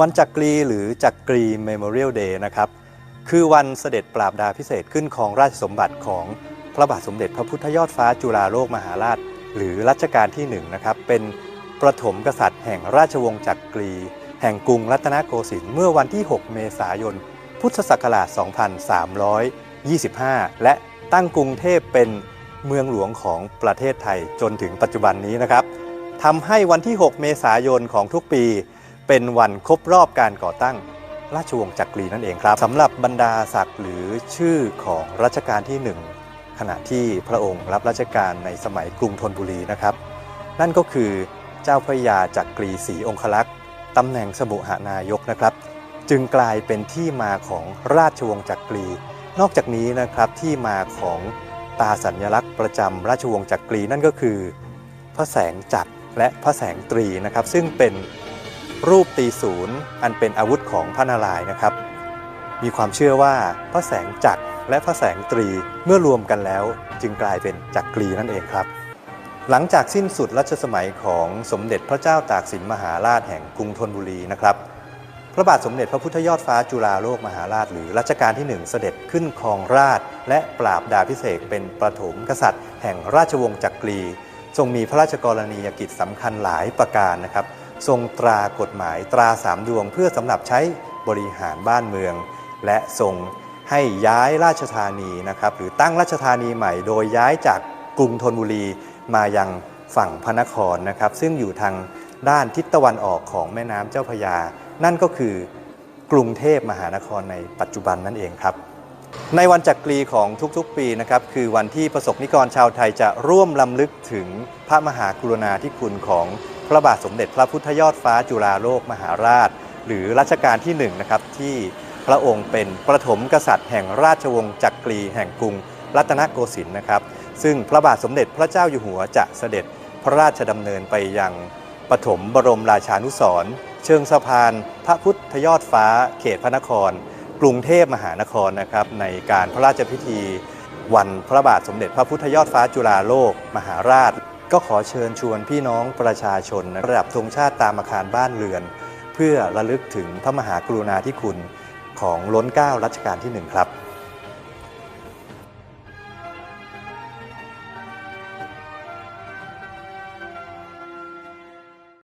วันจักรีหรือจักรี Memorial Day นะครับ คือวันเสด็จปราบดาพิเศษขึ้นของราชสมบัติของพระบาทสมเด็จพระพุทธยอดฟ้าจุฬาโลกมหาราช หรือรัชกาลที่หนึ่งนะครับ เป็นประถมกษัตริย์แห่งราชวงศ์จักรี แห่งกรุงรัตนโกสินทร์เมื่อวันที่ 6 เมษายน พุทธศักราช 2325 และตั้งกรุงเทพเป็นเมืองหลวงของประเทศไทยจนถึงปัจจุบันนี้นะครับทำให้วันที่ 6 เมษายนของทุกปี เป็นวันครบรอบการก่อตั้งราชวงศ์จักรีนั่นเองครับสำหรับบรรดาศักดิ์หรือชื่อของรัชกาลที่หนึ่งขณะที่พระองค์รับราชการในสมัยกรุงธนบุรีนะครับ นั่นก็คือเจ้าพระยาจักรีศรีองคลักษ์ตำแหน่งสมุหานายกนะครับ จึงกลายเป็นที่มาของราชวงศ์จักรี นอกจากนี้นะครับที่มาของตาสัญลักษณ์ประจำราชวงศ์จักรีนั่นก็คือ พระแสงจักรและพระแสงตรีนะครับ ซึ่งเป็น รูปตีศูนย์อันเป็นอาวุธของพระนารายณ์นะครับ มีความเชื่อว่าพระแสงจักรและพระแสงตรีเมื่อรวมกันแล้ว จึงกลายเป็นจักรีนั่นเองครับ หลังจากสิ้นสุดรัชสมัยของสมเด็จพระเจ้าตากสินมหาราชแห่งกรุงธนบุรีนะครับ พระบาทสมเด็จพระพุทธยอดฟ้าจุฬาโลกมหาราชหรือรัชกาลที่หนึ่งเสด็จขึ้นครองราช และปราบดาพิเศษเป็นประถมกษัตริย์ แห่งราชวงศ์จักรี ทรงมีพระราชกรณียกิจสำคัญหลายประการนะครับ ทรงตรากฎหมายตราสามดวงเพื่อสำหรับใช้บริหารบ้านเมือง และทรงให้ย้ายราชธานีนะครับหรือตั้งราชธานีใหม่ โดยย้ายจากกรุงธนบุรีมายังฝั่งพระนครนะครับ ซึ่งอยู่ทางด้านทิศตะวันออกของแม่น้ำเจ้าพระยา นั่นก็คือกรุงเทพมหานครในปัจจุบันนั่นเองครับ ในวันจักรีของทุกๆปีนะครับคือวันที่ประสบนิกรชาวไทยจะร่วมลำลึกถึงพระมหากรุณาธิคุณของ พระบาทสมเด็จพระพุทธยอดฟ้าจุฬาโลกมหาราช หรือรัชกาลที่หนึ่งนะครับที่พระองค์เป็นประถมกษัตริย์แห่งราชวงศ์จักรีแห่งกรุงรัตนโกสินทร์นะครับ ซึ่งพระบาทสมเด็จพระเจ้าอยู่หัวจะเสด็จพระราชดำเนินไปยังปฐมบรมราชานุสรเชิงสะพานพระพุทธยอดฟ้าเขตพระนคร กรุงเทพมหานครนะครับในการพระราชพิธี วันพระบาทสมเด็จพระพุทธยอดฟ้าจุฬาโลก มหาราช ก็ขอเชิญชวนพี่น้องประชาชน ระดับธงชาติตามอาคารบ้านเรือน เพื่อระลึกถึงพระมหากรุณาธิคุณของล้นเก้ารัชกาลที่หนึ่งครับ